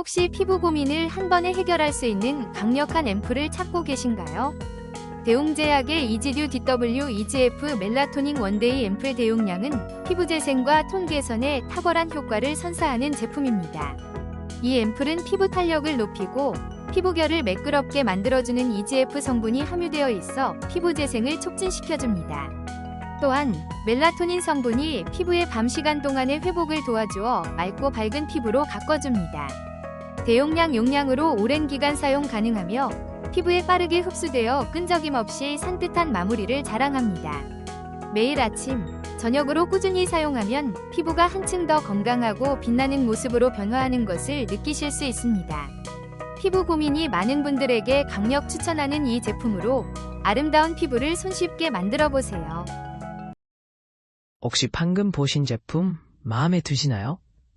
혹시 피부 고민을 한 번에 해결할 수 있는 강력한 앰플을 찾고 계신가요? 대웅제약의 이지듀 DW EGF 멜라토닌 원데이 앰플 대용량은 피부 재생과 톤 개선에 탁월한 효과를 선사하는 제품입니다. 이 앰플은 피부 탄력을 높이고 피부결을 매끄럽게 만들어주는 EGF 성분이 함유되어 있어 피부 재생을 촉진시켜줍니다. 또한 멜라토닌 성분이 피부의 밤 시간 동안의 회복을 도와주어 맑고 밝은 피부로 가꿔줍니다. 대용량 용량으로 오랜 기간 사용 가능하며 피부에 빠르게 흡수되어 끈적임 없이 산뜻한 마무리를 자랑합니다. 매일 아침, 저녁으로 꾸준히 사용하면 피부가 한층 더 건강하고 빛나는 모습으로 변화하는 것을 느끼실 수 있습니다. 피부 고민이 많은 분들에게 강력 추천하는 이 제품으로 아름다운 피부를 손쉽게 만들어 보세요. 혹시 방금 보신 제품 마음에 드시나요?